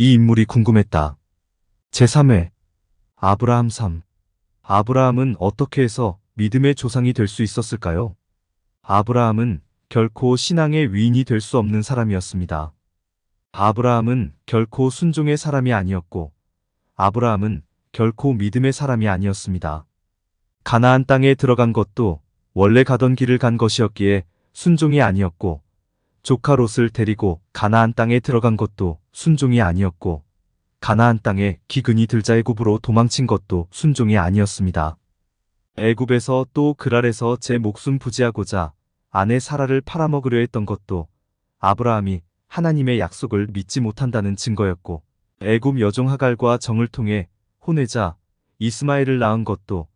이 인물이 궁금했다. 제3회 아브라함 3 아브라함은 어떻게 해서 믿음의 조상이 될 수 있었을까요? 아브라함은 결코 신앙의 위인이 될 수 없는 사람이었습니다. 아브라함은 결코 순종의 사람이 아니었고 아브라함은 결코 믿음의 사람이 아니었습니다. 가나안 땅에 들어간 것도 원래 가던 길을 간 것이었기에 순종이 아니었고 조카 롯을 데리고 가나안 땅에 들어간 것도 순종이 아니었고 가나안 땅에 기근이 들자 애굽으로 도망친 것도 순종이 아니었습니다. 애굽에서 또 그랄에서 제 목숨 부지하고자 아내 사라를 팔아먹으려 했던 것도 아브라함이 하나님의 약속을 믿지 못한다는 증거였고 애굽 여종 하갈과 정을 통해 혼외자 이스마엘을 낳은 것도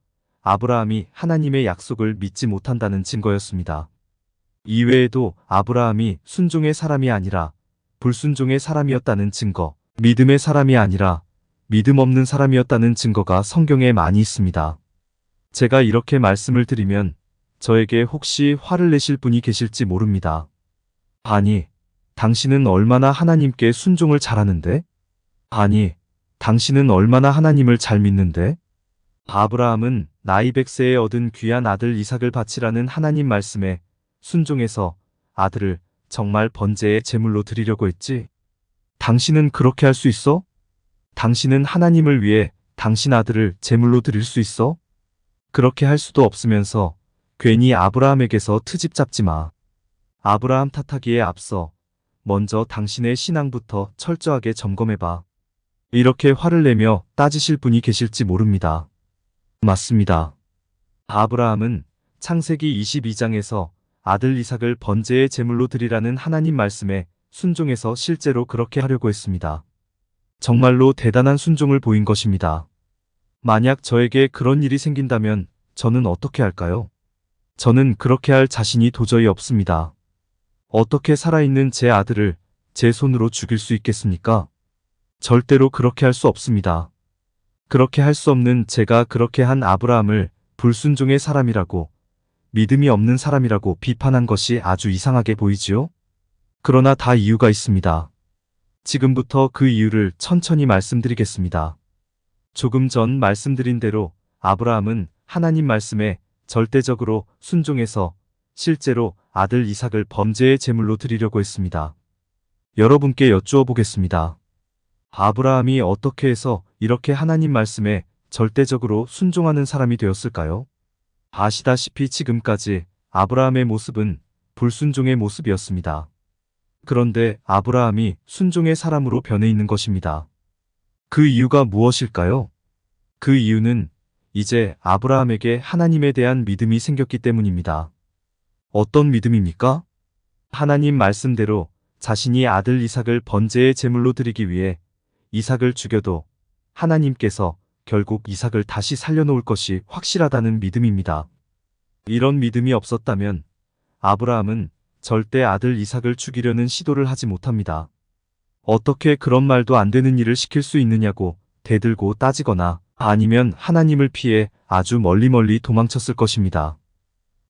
아브라함이 하나님의 약속을 믿지 못한다는 증거였습니다. 이외에도 아브라함이 순종의 사람이 아니라 불순종의 사람이었다는 증거, 믿음의 사람이 아니라 믿음 없는 사람이었다는 증거가 성경에 많이 있습니다. 제가 이렇게 말씀을 드리면 저에게 혹시 화를 내실 분이 계실지 모릅니다. 아니, 당신은 얼마나 하나님께 순종을 잘하는데? 아니, 당신은 얼마나 하나님을 잘 믿는데? 아브라함은 나이 100세에 얻은 귀한 아들 이삭을 바치라는 하나님 말씀에 순종해서 아들을 정말 번제의 제물로 드리려고 했지? 당신은 그렇게 할 수 있어? 당신은 하나님을 위해 당신 아들을 제물로 드릴 수 있어? 그렇게 할 수도 없으면서 괜히 아브라함에게서 트집 잡지 마. 아브라함 탓하기에 앞서 먼저 당신의 신앙부터 철저하게 점검해봐. 이렇게 화를 내며 따지실 분이 계실지 모릅니다. 맞습니다. 아브라함은 창세기 22장에서 아들 이삭을 번제의 제물로 드리라는 하나님 말씀에 순종해서 실제로 그렇게 하려고 했습니다. 정말로 대단한 순종을 보인 것입니다. 만약 저에게 그런 일이 생긴다면 저는 어떻게 할까요? 저는 그렇게 할 자신이 도저히 없습니다. 어떻게 살아있는 제 아들을 제 손으로 죽일 수 있겠습니까? 절대로 그렇게 할 수 없습니다. 그렇게 할 수 없는 제가 그렇게 한 아브라함을 불순종의 사람이라고 믿음이 없는 사람이라고 비판한 것이 아주 이상하게 보이지요? 그러나 다 이유가 있습니다. 지금부터 그 이유를 천천히 말씀드리겠습니다. 조금 전 말씀드린 대로 아브라함은 하나님 말씀에 절대적으로 순종해서 실제로 아들 이삭을 범죄의 제물로 드리려고 했습니다. 여러분께 여쭈어 보겠습니다. 아브라함이 어떻게 해서 이렇게 하나님 말씀에 절대적으로 순종하는 사람이 되었을까요? 아시다시피 지금까지 아브라함의 모습은 불순종의 모습이었습니다. 그런데 아브라함이 순종의 사람으로 변해 있는 것입니다. 그 이유가 무엇일까요? 그 이유는 이제 아브라함에게 하나님에 대한 믿음이 생겼기 때문입니다. 어떤 믿음입니까? 하나님 말씀대로 자신이 아들 이삭을 번제의 제물로 드리기 위해 이삭을 죽여도 하나님께서 결국 이삭을 다시 살려놓을 것이 확실하다는 믿음입니다. 이런 믿음이 없었다면 아브라함은 절대 아들 이삭을 죽이려는 시도를 하지 못합니다. 어떻게 그런 말도 안 되는 일을 시킬 수 있느냐고 대들고 따지거나 아니면 하나님을 피해 아주 멀리 멀리 도망쳤을 것입니다.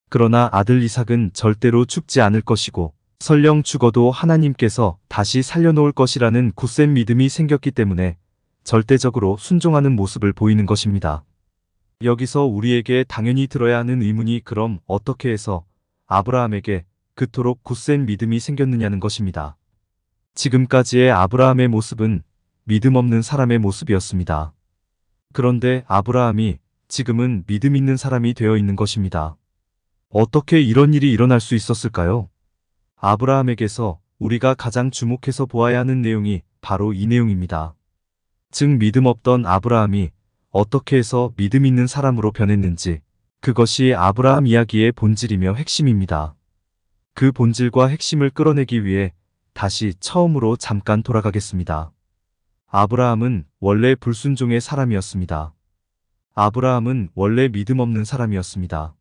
그러나 아들 이삭은 절대로 죽지 않을 것이고 설령 죽어도 하나님께서 다시 살려놓을 것이라는 굳센 믿음이 생겼기 때문에 절대적으로 순종하는 모습을 보이는 것입니다. 여기서 우리에게 당연히 들어야 하는 의문이 그럼 어떻게 해서 아브라함에게 그토록 굳센 믿음이 생겼느냐는 것입니다. 지금까지의 아브라함의 모습은 믿음 없는 사람의 모습이었습니다. 그런데 아브라함이 지금은 믿음 있는 사람이 되어 있는 것입니다. 어떻게 이런 일이 일어날 수 있었을까요? 아브라함에게서 우리가 가장 주목해서 보아야 하는 내용이 바로 이 내용입니다. 즉 믿음 없던 아브라함이 어떻게 해서 믿음 있는 사람으로 변했는지 그것이 아브라함 이야기의 본질이며 핵심입니다. 그 본질과 핵심을 끌어내기 위해 다시 처음으로 잠깐 돌아가겠습니다. 아브라함은 원래 불순종의 사람이었습니다. 아브라함은 원래 믿음 없는 사람이었습니다.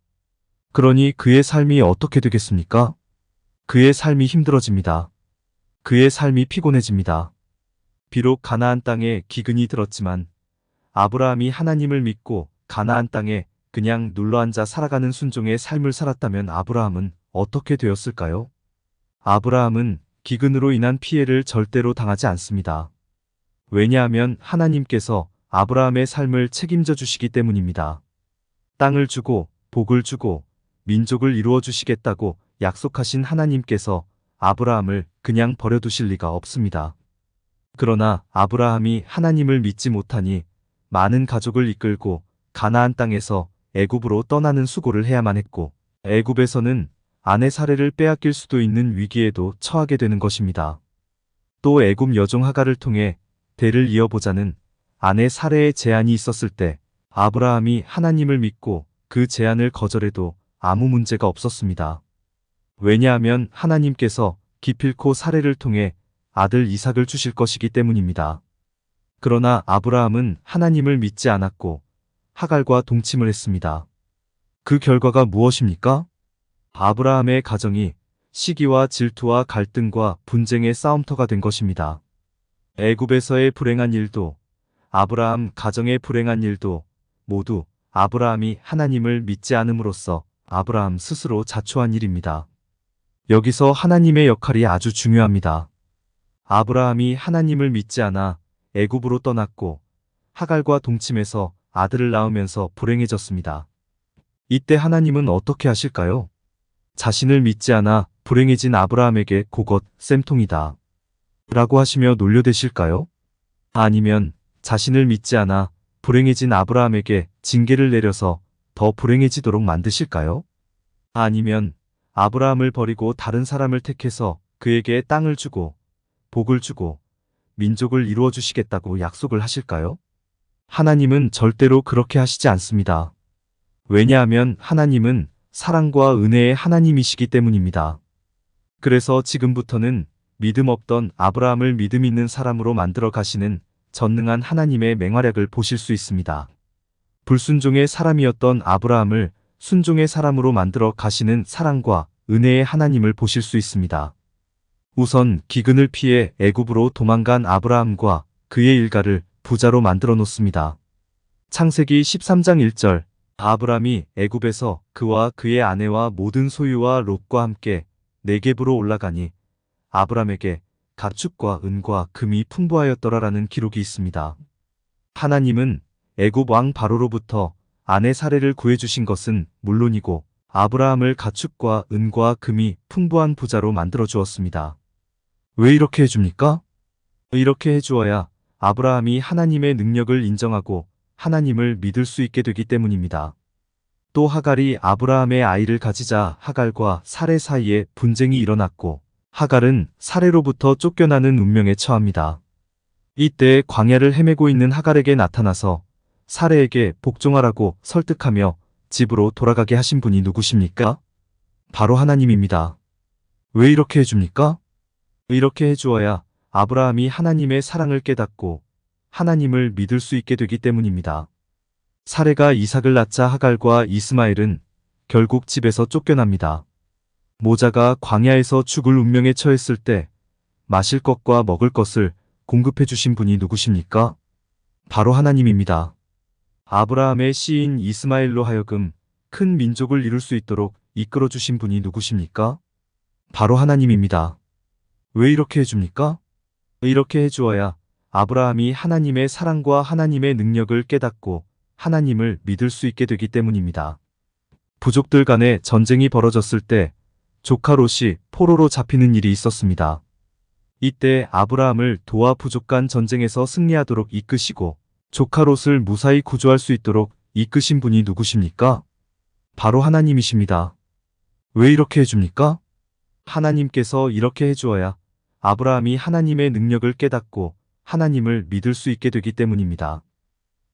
그러니 그의 삶이 어떻게 되겠습니까? 그의 삶이 힘들어집니다. 그의 삶이 피곤해집니다. 비록 가나안 땅에 기근이 들었지만 아브라함이 하나님을 믿고 가나안 땅에 그냥 눌러앉아 살아가는 순종의 삶을 살았다면 아브라함은 어떻게 되었을까요? 아브라함은 기근으로 인한 피해를 절대로 당하지 않습니다. 왜냐하면 하나님께서 아브라함의 삶을 책임져 주시기 때문입니다. 땅을 주고 복을 주고 민족을 이루어 주시겠다고 약속하신 하나님께서 아브라함을 그냥 버려두실 리가 없습니다. 그러나 아브라함이 하나님을 믿지 못하니 많은 가족을 이끌고 가나안 땅에서 애굽으로 떠나는 수고를 해야만 했고 애굽에서는 아내 사례를 빼앗길 수도 있는 위기에도 처하게 되는 것입니다. 또 애굽 여종 하가를 통해 대를 이어보자는 아내 사례의 제안이 있었을 때 아브라함이 하나님을 믿고 그 제안을 거절해도 아무 문제가 없었습니다. 왜냐하면 하나님께서 기필코 사례를 통해 아들 이삭을 주실 것이기 때문입니다. 그러나 아브라함은 하나님을 믿지 않았고 하갈과 동침을 했습니다. 그 결과가 무엇입니까? 아브라함의 가정이 시기와 질투와 갈등과 분쟁의 싸움터가 된 것입니다. 애굽에서의 불행한 일도 아브라함 가정의 불행한 일도 모두 아브라함이 하나님을 믿지 않음으로써 아브라함 스스로 자초한 일입니다. 여기서 하나님의 역할이 아주 중요합니다. 아브라함이 하나님을 믿지 않아 애굽으로 떠났고 하갈과 동침해서 아들을 낳으면서 불행해졌습니다. 이때 하나님은 어떻게 하실까요? 자신을 믿지 않아 불행해진 아브라함에게 고것 쌤통이다. 라고 하시며 놀려대실까요? 아니면 자신을 믿지 않아 불행해진 아브라함에게 징계를 내려서 더 불행해지도록 만드실까요? 아니면 아브라함을 버리고 다른 사람을 택해서 그에게 땅을 주고 복을 주고 민족을 이루어 주시겠다고 약속을 하실까요? 하나님은 절대로 그렇게 하시지 않습니다. 왜냐하면 하나님은 사랑과 은혜의 하나님이시기 때문입니다. 그래서 지금부터는 믿음 없던 아브라함을 믿음 있는 사람으로 만들어 가시는 전능한 하나님의 맹활약을 보실 수 있습니다. 불순종의 사람이었던 아브라함을 순종의 사람으로 만들어 가시는 사랑과 은혜의 하나님을 보실 수 있습니다. 우선 기근을 피해 애굽으로 도망간 아브라함과 그의 일가를 부자로 만들어 놓습니다. 창세기 13장 1절 아브라함이 애굽에서 그와 그의 아내와 모든 소유와 롯과 함께 네겝으로 올라가니 아브라함에게 가축과 은과 금이 풍부하였더라라는 기록이 있습니다. 하나님은 애굽 왕 바로로부터 아내 사례를 구해주신 것은 물론이고 아브라함을 가축과 은과 금이 풍부한 부자로 만들어 주었습니다. 왜 이렇게 해줍니까? 이렇게 해주어야 아브라함이 하나님의 능력을 인정하고 하나님을 믿을 수 있게 되기 때문입니다. 또 하갈이 아브라함의 아이를 가지자 하갈과 사례 사이에 분쟁이 일어났고 하갈은 사례로부터 쫓겨나는 운명에 처합니다. 이때 광야를 헤매고 있는 하갈에게 나타나서 사례에게 복종하라고 설득하며 집으로 돌아가게 하신 분이 누구십니까? 바로 하나님입니다. 왜 이렇게 해줍니까? 이렇게 해주어야 아브라함이 하나님의 사랑을 깨닫고 하나님을 믿을 수 있게 되기 때문입니다. 사례가 이삭을 낳자 하갈과 이스마엘은 결국 집에서 쫓겨납니다. 모자가 광야에서 죽을 운명에 처했을 때 마실 것과 먹을 것을 공급해 주신 분이 누구십니까? 바로 하나님입니다. 아브라함의 시인 이스마엘로 하여금 큰 민족을 이룰 수 있도록 이끌어 주신 분이 누구십니까? 바로 하나님입니다. 왜 이렇게 해줍니까? 이렇게 해주어야 아브라함이 하나님의 사랑과 하나님의 능력을 깨닫고 하나님을 믿을 수 있게 되기 때문입니다. 부족들 간에 전쟁이 벌어졌을 때 조카 롯이 포로로 잡히는 일이 있었습니다. 이때 아브라함을 도와 부족 간 전쟁에서 승리하도록 이끄시고 조카 롯을 무사히 구조할 수 있도록 이끄신 분이 누구십니까? 바로 하나님이십니다. 왜 이렇게 해줍니까? 하나님께서 이렇게 해주어야 아브라함이 하나님의 능력을 깨닫고 하나님을 믿을 수 있게 되기 때문입니다.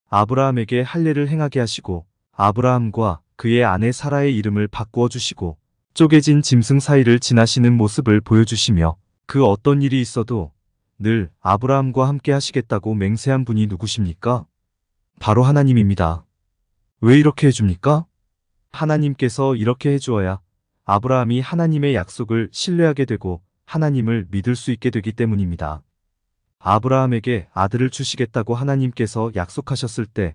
아브라함에게 할례를 행하게 하시고 아브라함과 그의 아내 사라의 이름을 바꾸어 주시고 쪼개진 짐승 사이를 지나시는 모습을 보여주시며 그 어떤 일이 있어도 늘 아브라함과 함께 하시겠다고 맹세한 분이 누구십니까? 바로 하나님입니다. 왜 이렇게 해줍니까? 하나님께서 이렇게 해주어야 아브라함이 하나님의 약속을 신뢰하게 되고 하나님을 믿을 수 있게 되기 때문입니다. 아브라함에게 아들을 주시겠다고 하나님께서 약속하셨을 때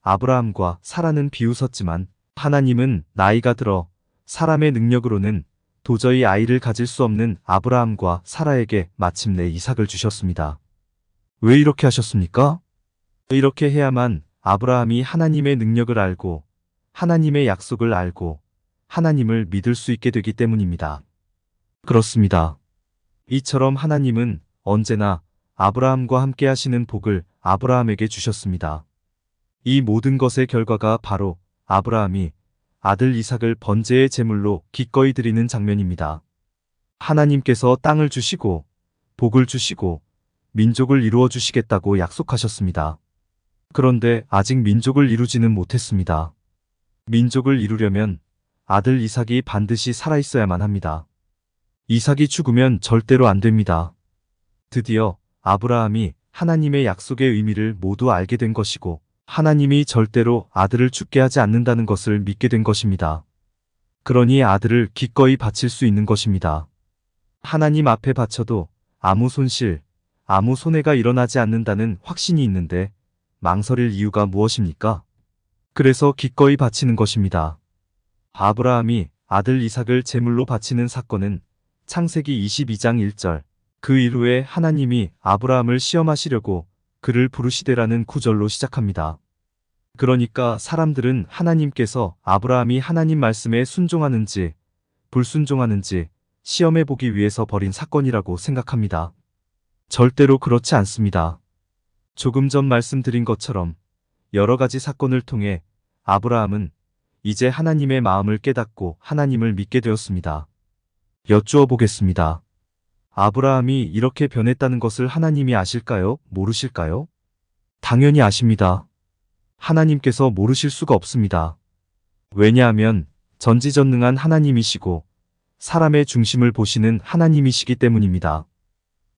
아브라함과 사라는 비웃었지만 하나님은 나이가 들어 사람의 능력으로는 도저히 아이를 가질 수 없는 아브라함과 사라에게 마침내 이삭을 주셨습니다. 왜 이렇게 하셨습니까? 이렇게 해야만 아브라함이 하나님의 능력을 알고 하나님의 약속을 알고 하나님을 믿을 수 있게 되기 때문입니다. 그렇습니다. 이처럼 하나님은 언제나 아브라함과 함께 하시는 복을 아브라함에게 주셨습니다. 이 모든 것의 결과가 바로 아브라함이 아들 이삭을 번제의 제물로 기꺼이 드리는 장면입니다. 하나님께서 땅을 주시고 복을 주시고 민족을 이루어 주시겠다고 약속하셨습니다. 그런데 아직 민족을 이루지는 못했습니다. 민족을 이루려면 아들 이삭이 반드시 살아있어야만 합니다. 이삭이 죽으면 절대로 안 됩니다. 드디어 아브라함이 하나님의 약속의 의미를 모두 알게 된 것이고 하나님이 절대로 아들을 죽게 하지 않는다는 것을 믿게 된 것입니다. 그러니 아들을 기꺼이 바칠 수 있는 것입니다. 하나님 앞에 바쳐도 아무 손실, 아무 손해가 일어나지 않는다는 확신이 있는데 망설일 이유가 무엇입니까? 그래서 기꺼이 바치는 것입니다. 아브라함이 아들 이삭을 제물로 바치는 사건은 창세기 22장 1절 그 이후에 하나님이 아브라함을 시험하시려고 그를 부르시되라는 구절로 시작합니다. 그러니까 사람들은 하나님께서 아브라함이 하나님 말씀에 순종하는지 불순종하는지 시험해 보기 위해서 벌인 사건이라고 생각합니다. 절대로 그렇지 않습니다. 조금 전 말씀드린 것처럼 여러 가지 사건을 통해 아브라함은 이제 하나님의 마음을 깨닫고 하나님을 믿게 되었습니다. 여쭈어 보겠습니다. 아브라함이 이렇게 변했다는 것을 하나님이 아실까요? 모르실까요? 당연히 아십니다. 하나님께서 모르실 수가 없습니다. 왜냐하면 전지전능한 하나님이시고 사람의 중심을 보시는 하나님이시기 때문입니다.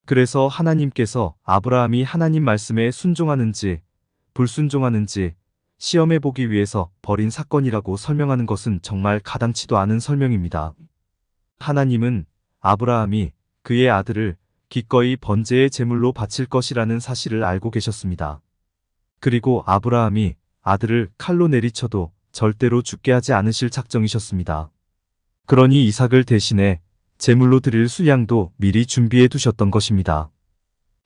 그래서 하나님께서 아브라함이 하나님 말씀에 순종하는지 불순종하는지 시험해 보기 위해서 벌인 사건이라고 설명하는 것은 정말 가당치도 않은 설명입니다. 하나님은 아브라함이 그의 아들을 기꺼이 번제의 제물로 바칠 것이라는 사실을 알고 계셨습니다. 그리고 아브라함이 아들을 칼로 내리쳐도 절대로 죽게 하지 않으실 작정이셨습니다. 그러니 이삭을 대신해 제물로 드릴 수양도 미리 준비해 두셨던 것입니다.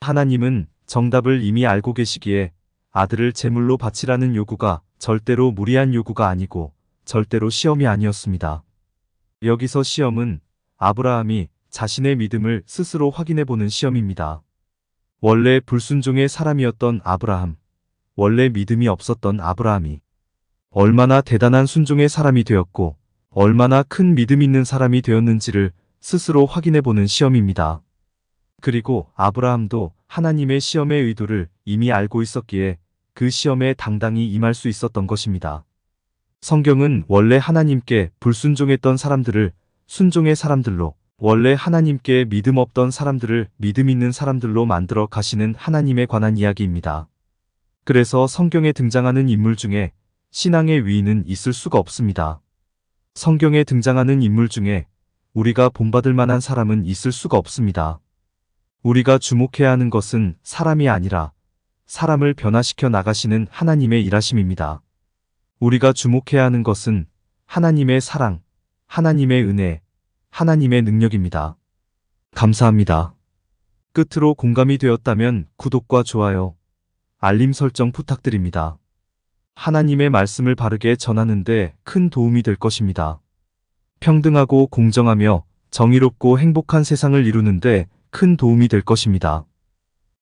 하나님은 정답을 이미 알고 계시기에 아들을 제물로 바치라는 요구가 절대로 무리한 요구가 아니고 절대로 시험이 아니었습니다. 여기서 시험은 아브라함이 자신의 믿음을 스스로 확인해 보는 시험입니다. 원래 불순종의 사람이었던 아브라함, 원래 믿음이 없었던 아브라함이 얼마나 대단한 순종의 사람이 되었고 얼마나 큰 믿음 있는 사람이 되었는지를 스스로 확인해 보는 시험입니다. 그리고 아브라함도 하나님의 시험의 의도를 이미 알고 있었기에 그 시험에 당당히 임할 수 있었던 것입니다. 성경은 원래 하나님께 불순종했던 사람들을 순종의 사람들로 원래 하나님께 믿음 없던 사람들을 믿음 있는 사람들로 만들어 가시는 하나님에 관한 이야기입니다. 그래서 성경에 등장하는 인물 중에 신앙의 위인은 있을 수가 없습니다. 성경에 등장하는 인물 중에 우리가 본받을 만한 사람은 있을 수가 없습니다. 우리가 주목해야 하는 것은 사람이 아니라 사람을 변화시켜 나가시는 하나님의 일하심입니다. 우리가 주목해야 하는 것은 하나님의 사랑, 하나님의 은혜, 하나님의 능력입니다. 감사합니다. 끝으로 공감이 되었다면 구독과 좋아요, 알림 설정 부탁드립니다. 하나님의 말씀을 바르게 전하는데 큰 도움이 될 것입니다. 평등하고 공정하며 정의롭고 행복한 세상을 이루는데 큰 도움이 될 것입니다.